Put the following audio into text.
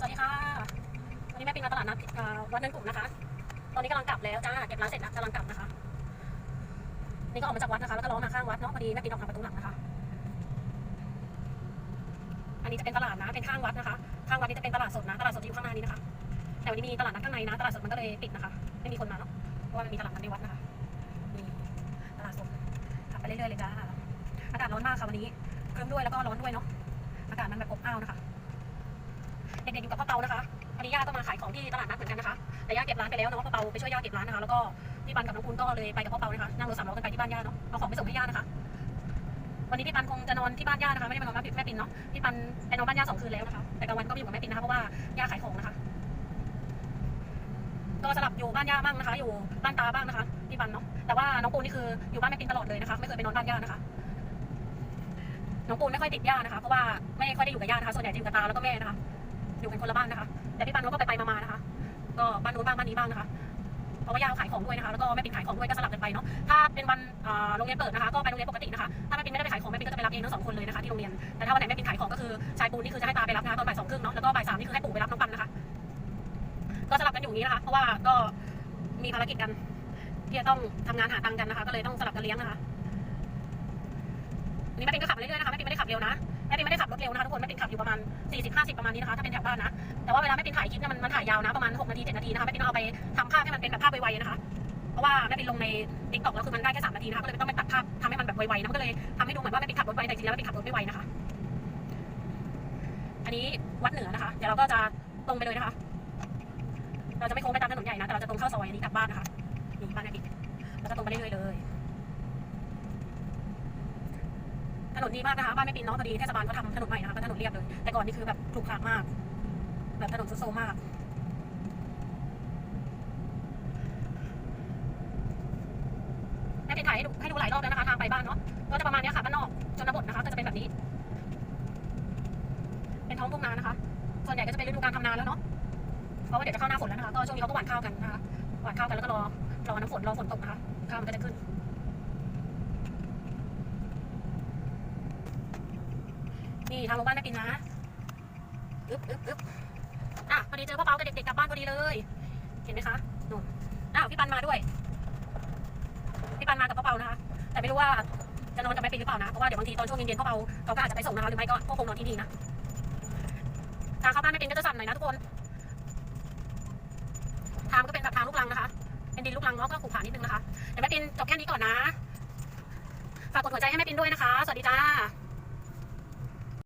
สวัสดีค่ะ วันนี้แม่ปิงมาตลาดนัดวัดเนินกลุ่มนะคะ ตอนนี้กำลังกลับแล้วจ้า เก็บร้านเสร็จแล้วกำลังกลับนะคะ นี่ก็ออกมาจากวัดนะคะ แล้วก็ล้อมาข้างวัดเนาะ พอดีแม่ปิงออกทางประตูหลังนะคะ อันนี้จะเป็นตลาดนะ เป็นข้างวัดนะคะ ข้างวัดนี้จะเป็นตลาดสดนะ ตลาดสดที่อยู่ข้างหน้านี้นะคะ แต่วันนี้มีตลาดนัดข้างในนะ ตลาดสดมันก็เลยปิดนะคะ ไม่มีคนมาเนาะ เพราะว่ามันมีตลาดนัดในวัดนะคะนี่ตลาดสดขับไปเรื่อยๆเลยจ้า อากาศร้อนมากค่ะวันนี้ เครื่องด้วยแล้วก็ร้อนด้วยเนาะ อากาศมันแบบอบอ้าวนะคะ เด็กๆอยู่กับพ่อเปานะคะวันนี้ย่าก็มาขายของที่ตลาดนัดเหมือนกันนะคะ แต่ย่าเก็บร้านไปแล้วเนาะพ่อเปาไปช่วยย่าเก็บร้านนะคะ แล้วก็พี่ปันกับน้องคุณก็เลยไปกับพ่อเปานะคะ นั่งรถสามล้อกันไปที่บ้านย่าเนาะ เอาของไปส่งให้ย่านะคะ วันนี้พี่ปันคงจะนอนที่บ้านย่านะคะ ไม่ได้มานอนบ้านแม่ปินเนาะ พี่ปันไปนอนบ้านย่าสองคืนแล้วนะคะ แต่กลางวันก็ไปอยู่กับแม่ปินนะคะ เพราะว่าย่าขายของนะคะ ก็สลับอยู่บ้านย่าบ้างนะคะ อยู่บ้านตาบ้างนะคะ พี่ปันเนาะ แต่ว่าน้องปูนนี่คืออยู่บ้านแม่ปินตลอดเลยนะคะ ไม่เคยไปนอนบ้านย่านะคะน้องปูนไม่ค่อยติดย่านะคะ เพราะว่าไม่ค่อยได้อยู่กับย่านะคะ ส่วนใหญ่จะอยู่กับตาแล้วก็แม่นะคะ อยู่กันคนละบ้านนะคะ แต่พี่ปันเขาก็ไปไปมาๆนะคะ ก็บ้านนู้นบ้างบ้านนี้บ้างนะคะ เพราะว่าย่าขายของด้วยนะคะ แล้วก็แม่ปิ่นขายของด้วยก็สลับกันไปเนาะ ถ้าเป็นวันโรงเรียนเปิดนะคะ ก็ไปโรงเรียนปกตินะคะ ถ้าแม่ปิ่นไม่ได้ไปขายของแม่ปิ่นก็จะไปรับเองทั้งสองคนเลยนะคะที่โรงเรียน แต่ถ้าวันไหนแม่ปิ่นขายของก็คือชายปูนนี่คือจะให้ตาไปรับนะคะตอนบ่ายสองครึ่งเนาะ แล้วก็บ่ายสามนี่คือให้ปู่ไปรับน้องปันนะคะ ก็สลับกันอยู่นี้นะคะ เพราะว่าก็มีภารกิจกันที่จะต้องทำงานหาตังค์กันนะคะ ก็เลยต้องสลับกันเลี้ยงนะคะนนี้แม่ปินก็ขับเรื่อยๆนะคะแม่ปินไม่ได้ขับเร็วนะ แม่ปินไม่ได้ขับรถเร็วนะคะทุกคนแม่ปินขับอยู่ประมาณ 40 50 ประมาณนี้นะคะถ้าเป็นแถวบ้านนะแต่ว่าเวลาแม่ปินถ่ายคลิปเนี่ยมันมันถ่ายยาวนะประมาณ 6 นาที 7 นาทีนะคะแม่ปินเอาไปทำภาพให้มันเป็นแบบภาพไวๆนะคะเพราะว่าแม่ปินลงในติ๊กต็อกแล้วคือมันได้แค่3นาทีนะคะก็เลยต้องไปตัดภาพทำให้มันแบบไวๆนะมันก็เลยทำให้ดูเหมือนว่าแม่ปินขับรถไวแต่จริงๆแล้วแม่ปินขับรถไม่ไวนะคะ อันนี้วัดเหนือนะคะ เดี๋ยวเราก็จะตรงไปเลยนะคะ เราจะไม่โค้งไปตามถนนใหญ่นะแต่เราจะตรงเข้าซอยอันนี้กลับบ้านนะคะนี่บ้านแม่ปินแล้วก็ตรงไปเรื่อยๆเลย ถนนดีมากนะคะบ้านแม่ปินเนาะพอดีเทศบาลก็ทำถนนใหม่นะคะเป็นถนนเรียบเลย แต่ก่อนนี่คือแบบขรุขระมาก แบบถนนซุดโซมากแม่ปินถ่ายให้ดูให้ดูหลายรอบแล้วนะคะทางไปบ้านเนาะก็จะประมาณนี้ค่ะบ้านนอกชนบทนะคะ ก็จะเป็นแบบนี้ เป็นท้องทุ่งนานะคะ ส่วนใหญ่ก็จะเป็นฤดูการทำนาแล้วเนาะเพราะว่าเดี๋ยวจะเข้าหน้าฝนแล้วนะคะ ก็ช่วงนี้เขาก็หว่านข้าวกันนะคะหว่านข้าวกันแล้วก็รอรอน้ำฝนรอฝนตกนะคะข้าวมันก็จะขึ้น ทางโรงพยาบาลแม่ปินนะอึ๊บอึ๊บอึ๊บอะพอดีเจอพ่อเปากับเด็กๆกลับบ้านพอดีเลย เห็นไหมคะนู่นอ้าวพี่ปันมาด้วย พี่ปันมากับพ่อเปานะคะ แต่ไม่รู้ว่าจะนอนกับแม่ปินหรือเปล่านะ เพราะว่าเดี๋ยวบางทีตอนช่วงเย็นๆพ่อเปาเขาก็อาจจะไปส่งนะคะหรือไม่ก็ก็คงนอนที่นี่นะทางเข้าบ้านแม่ปินก็จะสั่นหน่อยนะทุกคน ทางก็เป็นแบบทางลูกรังนะคะ เป็นดินลูกรังเนาะก็ขรุขระนิดนึงนะคะ เดี๋ยวแม่ปินจบแค่นี้ก่อนนะ ฝากกดหัวใจให้แม่ปินด้วยนะคะ สวัสดีจ้า